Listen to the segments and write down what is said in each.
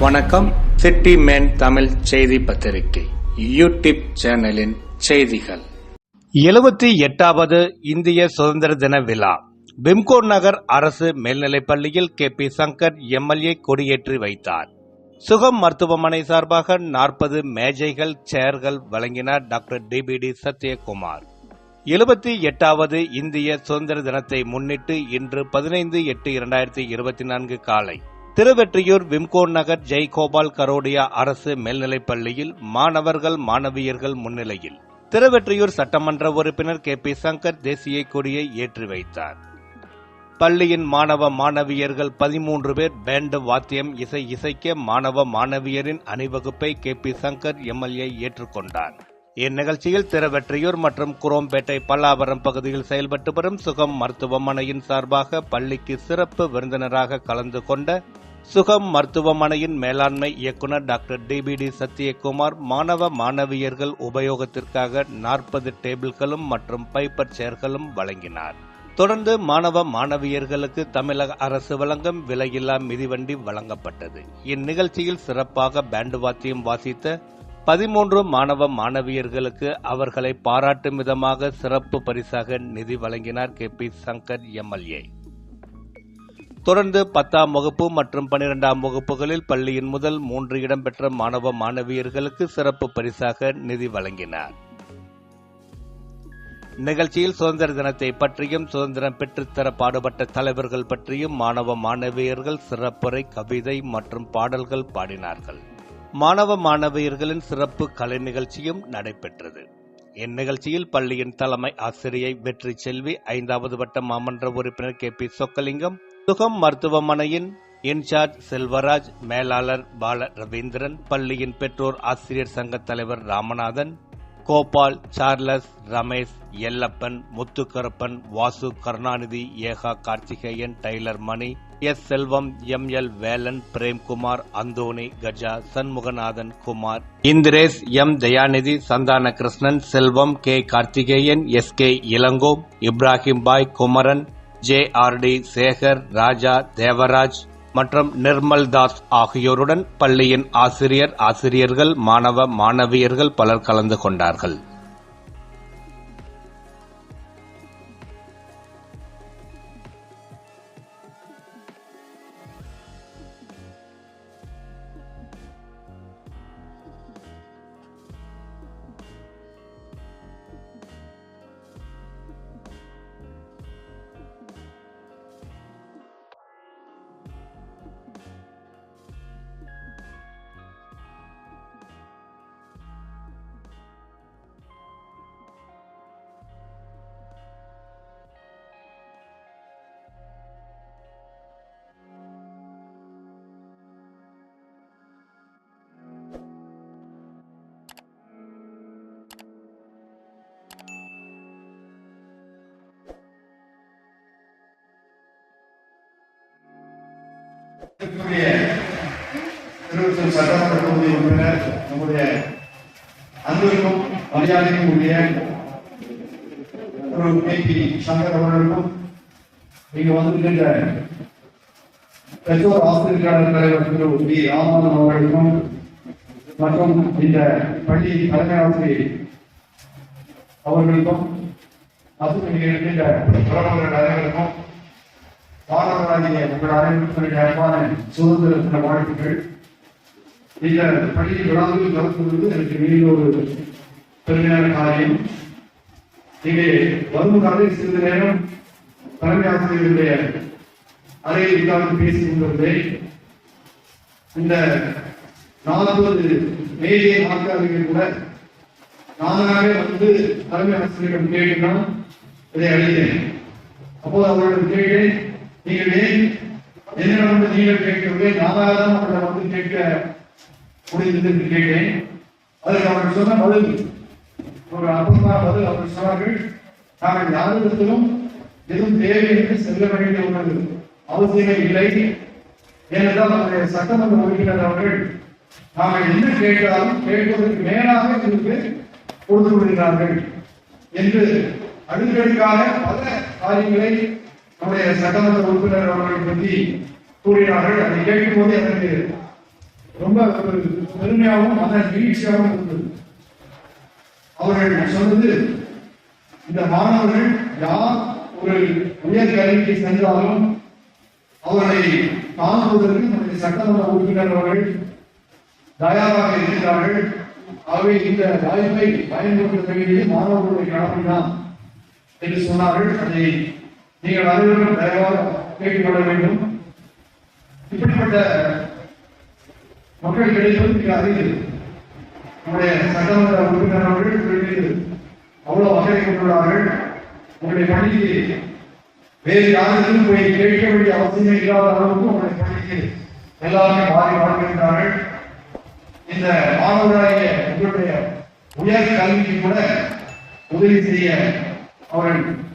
வணக்கம். City man Tamil செய்தி பத்திரிகை. யூடியூப் சேனலின் செய்திகள். எழுபத்தி எட்டாவது இந்திய சுதந்திர தின விழா. பிம்கோ நகர் அரசு மேல்நிலைப் பள்ளியில் கே பி சங்கர் எம்எல்ஏ கொடியேற்றி வைத்தார். சுகம் மருத்துவமனை சார்பாக நாற்பது மேஜைகள் சேர்கள் வழங்கினார் டாக்டர் டிபிடி சத்யகுமார். எழுபத்தி எட்டாவது இந்திய சுதந்திர தினத்தை முன்னிட்டு இன்று பதினைந்து எட்டு இரண்டாயிரத்தி இருபத்தி நான்கு காலை திருவெற்றியூர் விம்கோன் நகர் ஜெய்கோபால் கரோடியா அரசு மேல்நிலைப் பள்ளியில் மாணவர்கள் மாணவியர்கள் முன்னிலையில் திருவெற்றியூர் சட்டமன்ற உறுப்பினர் கே பி சங்கர் தேசிய கொடியை ஏற்றி வைத்தார். பள்ளியின் மாணவ மாணவியர்கள் பதிமூன்று பேர் பேண்டு வாத்தியம் இசை இசைக்க மாணவ மாணவியரின் அணிவகுப்பை கே பி சங்கர் எம்எல்ஏ ஏற்றுக்கொண்டார். இந்நிகழ்ச்சியில் திருவெற்றியூர் மற்றும் குரோம்பேட்டை பல்லாவரம் பகுதியில் செயல்பட்டு வரும் சுகம் மருத்துவமனையின் சார்பாக பள்ளிக்கு சிறப்பு விருந்தினராக கலந்து கொண்ட சுகம் மருத்துவமனையின் மேலாண்மை இயக்குநர் டாக்டர் டிபிடி சத்யகுமார் மாணவ மாணவியர்கள் உபயோகத்திற்காக நாற்பது டேபிள்களும் மற்றும் பைப்பர் சேர்களும் வழங்கினார். தொடர்ந்து மாணவ மாணவியர்களுக்கு தமிழக அரசு வழங்கும் விலையில்லா மிதிவண்டி வழங்கப்பட்டது. இந்நிகழ்ச்சியில் சிறப்பாக பேண்டு வாத்தியம் வாசித்த பதிமூன்று மாணவ மாணவியர்களுக்கு அவர்களை பாராட்டும் விதமாக சிறப்பு பரிசாக நிதி வழங்கினார் கே பி சங்கர் எம்எல்ஏ தொடர்ந்து பத்தாம் வகுப்பு மற்றும் பனிரெண்டாம் வகுப்புகளில் பள்ளியின் முதல் மூன்று இடம்பெற்ற மாணவ மாணவியர்களுக்கு சிறப்பு பரிசாக நிதி வழங்கினார். நிகழ்ச்சியில் சுதந்திர தினத்தை பற்றியும் சுதந்திரம் பெற்றுத்தர பாடுபட்ட தலைவர்கள் பற்றியும் மாணவ மாணவியர்கள் சிறப்புரை கவிதை மற்றும் பாடல்கள் பாடினார்கள். மாணவ மாணவியர்களின் சிறப்பு கலை நிகழ்ச்சியும் நடைபெற்றது. இந்நிகழ்ச்சியில் பள்ளியின் தலைமை ஆசிரியை வெற்றி செல்வி ஐந்தாவது வட்ட மாமன்ற உறுப்பினர் கே பி சொக்கலிங்கம் சுகம் மருத்துவமனையின் இன்சார்ஜ் செல்வராஜ் மேலாளர் பால ரவீந்திரன் பள்ளியின் பெற்றோர் ஆசிரியர் சங்க தலைவர் Ramanathan Gopal Charles Ramesh Ellappan Muthukaruppan Vasu Karunanidhi Eka Karthikeyan tailor Mani S Selvam M L Velan Premkumar Anthony Gaja Shanmuganathan Kumar Indresh M Dayanidhi Santhana Krishnan Selvam K Karthikeyan S K Ilango Ibrahim Bhai Kumaran J R D Sekar Raja Devaraj மற்றும் நிர்மல் தாஸ் ஆகியோருடன் பள்ளியின் ஆசிரியர் ஆசிரியர்கள் மாணவ மாணவியர்கள் பலர் கலந்து கொண்டார்கள். இருக்கக்கூடிய திருவள்ளூர் சட்டமன்ற தொகுதி உறுப்பினர் நம்முடைய அன்பிற்கும் மரியாதைக்கும் உரிய ஒரு கே சங்கர் அவர்களுக்கும் இங்கு வந்திருக்கின்ற பெற்றோர் ஆசிரியர்களாளர் தலைவர் திரு. பி. ராமநாதன் அவர்களுக்கும் மற்றும் இந்த பள்ளி தலைமை ஆசிரியர் அவர்களுக்கும் மற்றும் இங்கே இருக்கின்ற உறவுகள் அனைவருக்கும் மாணவராகிய உங்கள் அனைவருக்கும் அன்பான சுதந்திரத்தின வாழ்த்துக்கள். இந்த பள்ளியில் விழாவில் நடத்துவது எனக்கு மிக ஒரு பெருமையான காரியம். இங்கே வரும் காலை சிறிது நேரம் தலைமை ஆசிரியருடைய அறையில் இல்லாமல் பேசிக் கொண்டிருந்தேன் இந்த நாற்பது மேலே வாக்காளர்கள் கூட நானாகவே வந்து தலைமை ஆசிரியரிடம் கேட்கிறான் இதை அளித்தேன் அப்போது அவர்களிடம் கேட்டேன் நீங்கள் ஏன் என்னிடம் வந்து நீங்கள் கேட்கவில்லை நானாக தான் உங்களை வந்து கேட்க முடிந்தது என்று கேட்டேன். அதற்கு அவர்கள் சொன்ன பதில் ஒரு அற்புதமான பதில் அவர்கள் சொன்னார்கள் நாங்கள் யாரிடத்திலும் எதுவும் தேவை என்று செல்ல வேண்டிய ஒரு அவசியமே இல்லை. ஏனென்றால் நம்முடைய சட்டமன்ற உறுப்பினர் அவர்கள் நாங்கள் என்ன கேட்டாலும் கேட்பதற்கு மேலாக எங்களுக்கு கொடுத்து விடுகிறார்கள் என்று அடுக்கடுக்காக பல காரியங்களை நம்முடைய சட்டமன்ற உறுப்பினர் அவர்களை பற்றி கூறினார்கள். அதை கேட்கும் போது எனக்கு ரொம்ப ஒரு பெருமையாகவும் மன மகிழ்ச்சியாகவும் இருந்தது. அவர்கள் சொன்னது இந்த மாணவர்கள் யார் ஒரு உயர் கல்விக்கு சென்றாலும் அவர்களை காண்பதற்கு நம்முடைய சட்டமன்ற உறுப்பினர் அவர்கள் தயாராக இருக்கிறார்கள். ஆகவே இந்த வாய்ப்பை பயன்படுத்த வேண்டியது மாணவர்களுடைய கடமைதான் என்று சொன்னார்கள். அதை நீங்கள் அனைவரும் தயவாக கேட்டுக்கொள்ள வேண்டும். இப்படிப்பட்ட மக்கள் கிடைப்பது மிக அதிகம் நம்முடைய சட்டமன்ற உறுப்பினர் அவர்கள் அவ்வளவு அக்கறை கொண்டுள்ளார்கள். உங்களுடைய பணிக்கு வேறு யாருக்கும் போய் கேட்க வேண்டிய அவசியமே இல்லாத அளவுக்கு உங்களுடைய பணிக்கு எல்லாருமே மாறி வாழ்கின்றார்கள் இந்த மாணவராகிய உங்களுடைய உயர் கல்விக்கு கூட உதவி செய்ய அவர்கள்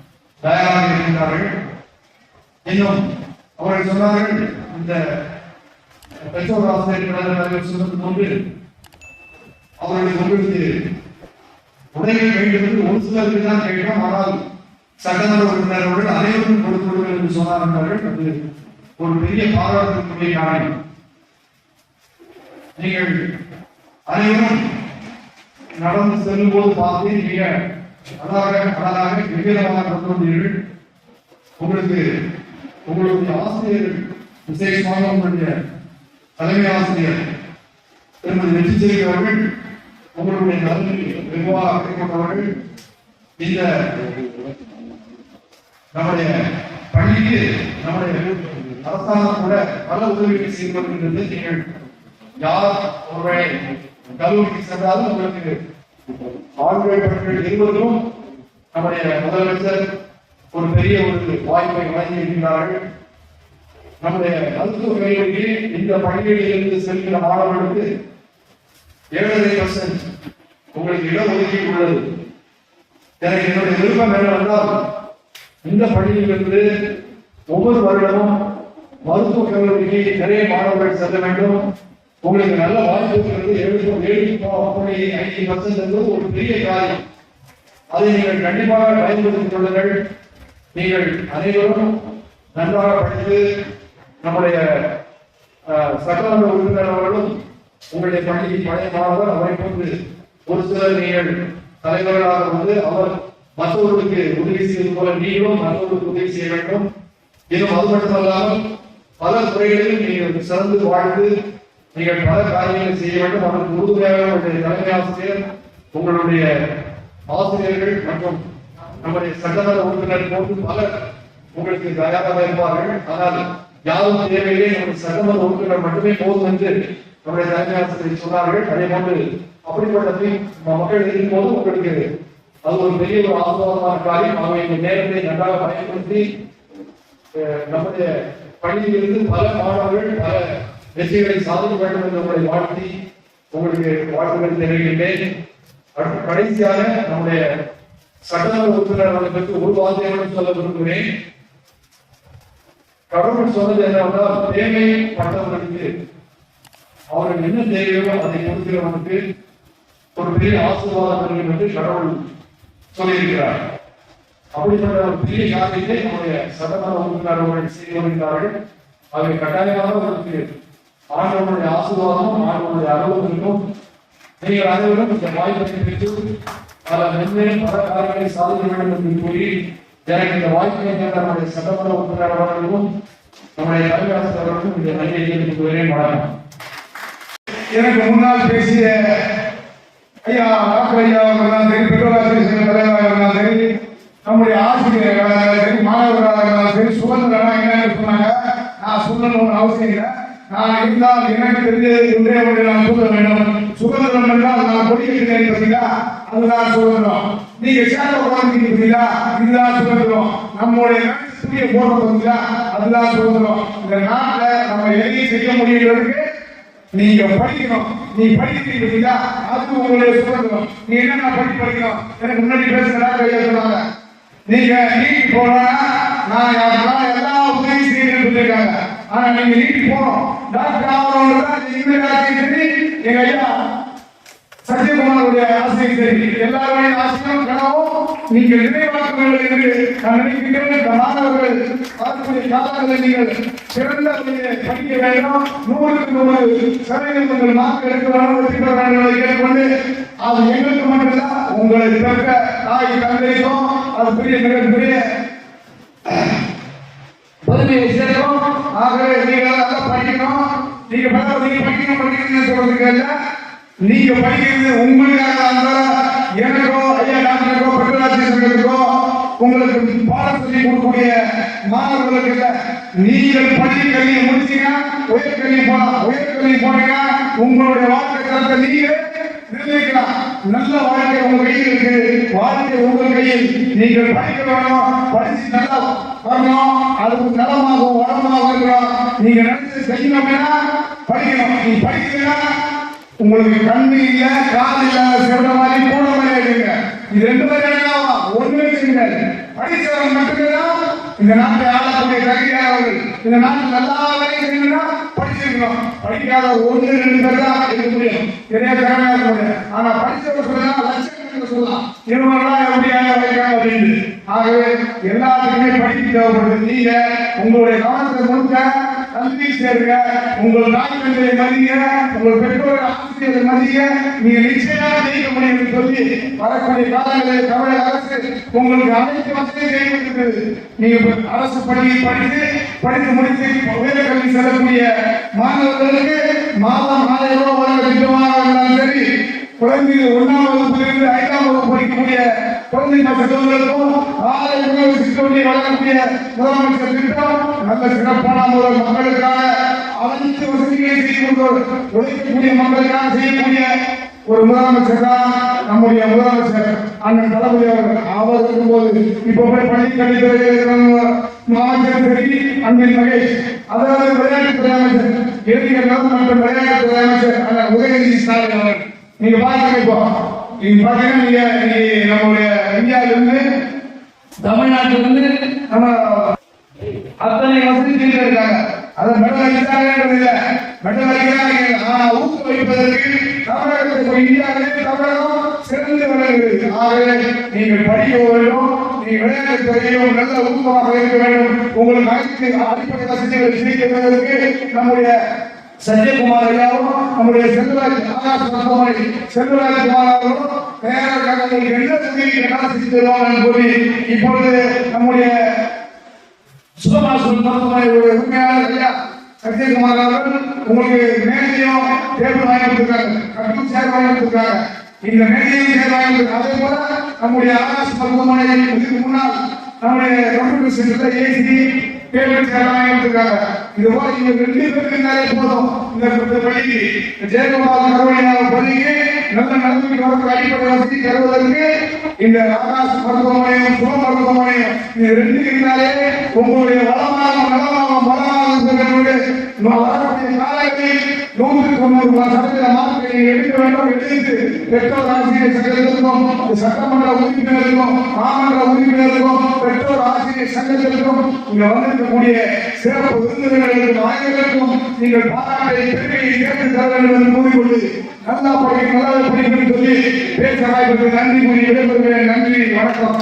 தயாராக இருக்கின்றார்கள். இன்னும் அவர்கள் சொன்னார்கள் இந்த பெற்றோர் ஆசிரியர்கள் சொன்னது போன்று அவர்களுக்கு உங்களுக்கு உடைகள் வேண்டும் என்று ஒரு சிலருக்கு தான் கேட்டோம். ஆனால் சட்டமன்ற உறுப்பினர்கள் கொடுத்து கொடுத்துள்ளது என்று சொன்னார்கள் அது ஒரு பெரிய பாராட்டுக்குரிய காரணம் நீங்கள் அனைவரும் நடந்து செல்லும் போது பார்த்து நீங்கள் அழகாக அழகாக விவேகமாக கொண்டு வந்தீர்கள் உங்களுக்கு உங்களுடைய ஆசிரியர் விசேஷமாக உங்களுடைய தலைமை ஆசிரியர் திருமதி வெற்றிச்செல்வி அவர்கள் உங்களுடைய நலனில் வெகுவாக அழைக்கப்பட்டவர்கள் இந்த நம்முடைய பள்ளிக்கு நம்முடைய அரசாங்கம் கூட பல உதவிகள் செய்து வருகின்றது. நீங்கள் யார் ஒருவரை கல்லூரிக்கு சென்றாலும் உங்களுக்கு ஆழ்வாழ்வர்கள் இருவரும் நம்முடைய முதலமைச்சர் ஒரு பெரிய ஒரு வாய்ப்பை வழங்கி இருக்கிறார்கள் நம்முடைய மருத்துவ கல்லூரிக்கு இந்த பள்ளிகளிலிருந்து செல்கிற மாணவர்களுக்கு ஏழரை பர்சன்ட் உங்களுக்கு இடஒதுக்கீடு உள்ளது. எனக்கு என்னுடைய விருப்பம் என்னவென்றால் இந்த பள்ளியிலிருந்து ஒவ்வொரு வருடமும் மருத்துவ கல்லூரிக்கு நிறைய மாணவர்கள் செல்ல வேண்டும். உங்களுக்கு நல்ல வாய்ப்பு இருக்கிறது. ஏழு ஏழு புள்ளி ஐந்து பர்சன்ட் என்பது ஒரு பெரிய காரியம். அதை நீங்கள் கண்டிப்பாக பயன்படுத்திக் கொள்ளுங்கள். நீங்கள் அனைவரும் நன்றாக படித்து நம்முடைய சட்டமன்ற உறுப்பினர்களும் உங்களுடைய பள்ளியின் பழைய மாணவர் அவரை போன்று ஒரு சிலர் நீங்கள் தலைவர்களாக வந்து அவர் மற்றவர்களுக்கு உதவி செய்வது போல நீங்களும் மற்றவர்களுக்கு உதவி செய்ய வேண்டும். இது அது மட்டுமல்லாமல் பல துறைகளிலும் நீங்கள் சிறந்து வாழ்ந்து நீங்கள் பல காரியங்களை செய்ய வேண்டும். அதற்கு உறுதுணையாக உங்களுடைய தலைமை ஆசிரியர் உங்களுடைய ஆசிரியர்கள் மற்றும் நம்முடைய சட்டமன்ற உறுப்பினர் போன்று பலர் உங்களுக்கு தயாராக இருப்பார்கள். ஆனால் யாரும் தேவையில்லை. நம்முடைய சட்டமன்ற உறுப்பினர் மட்டுமே போதும் என்று நம்முடைய தலைமை ஆசிரியர் சொன்னார்கள். அதே போன்று அப்படிப்பட்ட மக்கள் மக்கள் இருக்கும்போது உங்களுக்கு அது ஒரு பெரிய ஒரு ஆசீர்வாதமான காரியம். அவங்க இந்த நேரத்தை நன்றாக பயன்படுத்தி நம்முடைய பள்ளியிலிருந்து பல மாணவர்கள் பல வெற்றிகளை சாதிக்க வேண்டும் என்று உங்களை வாழ்த்தி உங்களுக்கு வாழ்த்துக்கள் தெரிவிக்கின்றேன். அடுத்து கடைசியாக நம்முடைய சட்டமன்ற உறுப்பினர் அவர்களை ஒரு வார்த்தையோடு சொல்ல விரும்புகிறேன். கடவுள் சொன்னது என்னவென்றால் தேவை பட்டவர்களுக்கு அவர்கள் என்ன தேவையோ அதை கொடுக்கிறவனுக்கு ஒரு பெரிய ஆசீர்வாதம் வேண்டும் என்று கடவுள் சொல்லியிருக்கிறார். அப்படிப்பட்ட ஒரு பெரிய காரியத்தை நம்முடைய சட்டமன்ற உறுப்பினர் அவர்கள் செய்து வருகிறார்கள் அவை கட்டாயமாக உங்களுக்கு ஆண்டவனுடைய ஆசீர்வாதமும் ஆண்டவனுடைய அருளும் இருக்கும் நீங்கள் அனைவரும் இந்த வாய்ப்பை பெற்று பல மென்மேலும் பல காரியங்களை சாதிக்க வேண்டும் என்று கூறி எனக்கு இந்த வாய்ப்பை கேட்ட நம்முடைய சட்டமன்ற உறுப்பினர் நம்முடைய தலைமை இந்த நன்றியை தெரிவித்துக் கொள்கிறேன். வணக்கம். எனக்கு முன்னால் பேசிய ஐயா டாக்டர் ஐயா அவர்களாம் சரி பெற்றோராசிரியர் அசோசியேஷன் தலைவராக இருந்தாலும் சரி நம்முடைய ஆசிரியர்களாக சரி மாணவர்களாக இருந்தாலும் சரி சுதந்திரம் என்னன்னு சொன்னாங்க. நான் சொல்லணும்னு அவசியம் இல்லை. இருந்தால் எனக்கு தெரிஞ்சது ஒன்றே ஒன்று நான் சொல்ல வேண்டும். சுதந்திரம் என்றால் நான் கொடிக்கிறேன் பார்த்தீங்களா அதுதான் சுதந்திரம். நீங்க சேர பார்த்தீங்களா இதுதான் சுதந்திரம். நம்முடைய புதிய போடுறோம் பார்த்தீங்களா அதுதான் சுதந்திரம். இந்த நாட்டில் நம்ம எதையும் செய்ய முடியுங்கிறதுக்கு நீங்க படிக்கணும். நீ படிக்கிறீங்க பார்த்தீங்களா அது உங்களுடைய சுதந்திரம். நீ என்னென்ன படிக்க படிக்கணும்? எனக்கு முன்னாடி பேசுறா கையா சொன்னாங்க நீங்க நீட் போனா நான் எல்லா உதவி செய்யணும்னு சொல்லியிருக்காங்க. ஆனா நீங்க நீட்டி போகணும். டாக்டர் ஆகணும்னு தான் இனிமேல் சரி எங்க ஐயா சத்யகுமாருடைய ஆசையும் சரி எல்லாருடைய ஆசையும் கனவும் நீங்கள் நினைவாக்குங்கள் என்று நான் நினைக்கின்றேன் இந்த மாணவர்கள் வரக்கூடிய காலங்களில் நீங்கள் சிறந்த படிக்க வேண்டும். நூறுக்கு நூறு சதவீதம் உங்கள் மார்க் எடுக்க வேண்டும் வெற்றி வேண்டும் என்பதை கேட்டுக்கொண்டு அது எங்களுக்கு மட்டும்தான். உங்களை பிறக்க தாய் தந்தைக்கும் அது பெரிய மிகப்பெரிய பதவியை சேர்க்கும் ஆகவே நீங்க நல்லா படிக்கணும். நீங்க பல நீங்க படிக்கணும் படிக்கணும்னு சொல்றதுக்கு இல்ல நீங்க படிக்கிறது உங்களுக்காக இருந்தாலும் எனக்கோ ஐயா டாக்டருக்கோ பெட்ரோலாட்சி சங்கத்துக்கோ உங்களுக்கு பாடம் சொல்லி கொடுக்கக்கூடிய மாணவர்களுக்கு இல்ல. நீங்கள் பள்ளி கல்வியை முடிச்சீங்கன்னா உயர்கல்வி போலாம் உயர்கல்வி போனீங்கன்னா உங்களுடைய வாழ்க்கை தரத்தை நீங்க நிர்ணயிக்கலாம். நல்ல வாழ்க்கை உங்க கையில் இருக்கு. வாழ்க்கை உங்க கையில். நீங்கள் படிக்க வேணும். படிச்சு நல்லா வரணும். அதுக்கு நலமாகும். நீங்க நடந்து செய்யணும்னா படிக்கணும். நீ படிக்கலாம் உங்களுக்கு கண்ணு இல்ல காது இல்ல சிவன மாதிரி போன மாதிரி எடுங்க இது ரெண்டு பேரும் ஆகலாம் ஒண்ணுமே செய்யாது. படிச்சவங்க மட்டும்தான் இந்த நாட்டை ஆளக்கூடிய தகுதியானவர்கள். இந்த நாட்டில் நல்லா வேலையும் செய்யணும்னா படிச்சிருக்கணும். படிக்காத ஒன்று ரெண்டு பேர் தான் இருக்க முடியும். நிறைய திறமையா இருக்க முடியும். ஆனா படிச்சவங்க சொல்லலாம் லட்சக்கணக்கில் சொல்லலாம். இவங்கெல்லாம் எப்படியாக வைக்கிறாங்க அப்படின்னு. ஆகவே எல்லாத்துக்குமே படிப்பு தேவைப்படுது. நீங்க உங்களுடைய கவனத்தை முழுக்க சேருங்க உங்கள் தாய் தந்தையை மதிங்க உங்கள் பெற்றோர் ஆசிரியரை மதிங்க நீங்க நிச்சயமாக ஜெயிக்க முடியும் சொல்லி வரக்கூடிய காலங்களில் தமிழக அரசு உங்களுக்கு அனைத்து வசதியும் செய்து நீங்க அரசு பள்ளியை படித்து படித்து முடித்து உயர்கல்வி செல்லக்கூடிய மாணவர்களுக்கு மாதம் ஆயிரம் ரூபாய் வழங்க திட்டமாக இருந்தாலும் சரி குழந்தைகள் ஒன்றாம் வகுப்பிலிருந்து ஐந்தாம் வகுப்பு படிக்கக்கூடிய குழந்தை பெற்றோர்களுக்கும் ஆலை உணவு சிற்றுண்டி வழங்கக்கூடிய முதலமைச்சர் திட்டம் நல்ல சிறப்பான ஒரு மக்களுக்காக அனைத்து வசதிகளையும் செய்து உழைக்கக்கூடிய மக்களுக்காக செய்யக்கூடிய ஒரு முதலமைச்சர் தான் நம்முடைய முதலமைச்சர் அண்ணன் தளபதி அவர்கள். அவர் இருக்கும்போது இப்ப போய் பள்ளி கல்வித்துறையில் இருக்கிற சரி அன்பில் மகேஷ் அதாவது விளையாட்டுத்துறை அமைச்சர் இளைஞர் நலன் மற்றும் விளையாட்டுத்துறை அமைச்சர் உதயநிதி ஸ்டாலின் அவர்கள். நீங்க பாருங்க இப்போ. நீங்க பாத்தீங்கன்னா நீங்க இன்னைக்கு நம்மளுடைய இந்தியாவிலிருந்து தமிழ்நாட்டிலிருந்து நம்ம அத்தனை வசதி செய்து இருக்காங்க. அதை மெடல் அடித்தாங்கன்றது இல்ல. மெடல் அடிக்கிறாங்க ஊக்குவிப்பதற்கு தமிழகத்தை இந்தியாவிலே தமிழகம் சிறந்து விளங்குகிறது. ஆகவே நீங்கள் படிக்க வேண்டும் நீ விளையாட்டு துறையிலும் நல்ல ஊக்கமாக இருக்க வேண்டும். உங்களுக்கு அனைத்து அடிப்படை வசதிகளை செய்வதற்கு நம்முடைய சத்யகுமார் ஐயாவும் நம்முடைய செல்வராஜ் ஆகாஷ் மருத்துவமனை செல்வராஜ் குமார் அவர்களும் தயாராக என்ன உதவி என்ன செஞ்சு தருவாங்க கூறி இப்பொழுது நம்முடைய சுகமாசு மருத்துவமனையுடைய உரிமையாளர் ஐயா சத்யகுமார் அவர்கள் உங்களுக்கு மேடையும் டேபிள் வாங்கி கட்டும் சேர் வாங்கி இந்த மேடையும் சேர் வாங்கி அதே போல நம்முடைய ஆகாஷ் மருத்துவமனை முன்னால் நம்முடைய கம்ப்யூட்டர் சென்டர்ல ஏசி டேபிள் சேர் வாங்கி இது போல இங்க ரெண்டு பேருக்கு இருந்தாலே போதும். இந்த பள்ளிக்கு ஜெயக்குமார் கருவணியாக பள்ளிக்கு நல்ல நடந்துட்டு வரக்கூடிய அடிப்படை வசதி தருவதற்கு இந்த ஆகாஷ் மருத்துவமனையும் சுக மருத்துவமனையும் இது ரெண்டு இருந்தாலே உங்களுடைய வளமாக நலமாக பலமாக வரக்கூடிய காலங்களில் நூற்றுக்கு தொண்ணூறு எடுக்க வேண்டும் எடுத்து பெற்றோர் ஆசிரியர் சங்கத்திற்கும் சட்டமன்ற உறுப்பினருக்கும் மாமன்ற உறுப்பினருக்கும் பெற்றோர் ஆசிரியர் சங்கத்திற்கும் இங்க வந்திருக்கக்கூடிய சிறப்பு விருந்தினர்களுக்கும் ஆய்வர்களுக்கும் நீங்கள் பாராட்டை பெருமையை சேர்த்து தர வேண்டும் என்று கூறிக்கொண்டு நல்லா படிக்க நல்லா படிக்கணும்னு சொல்லி பேச வாய்ப்புக்கு நன்றி கூறி விடைபெறுகிறேன். நன்றி வணக்கம்.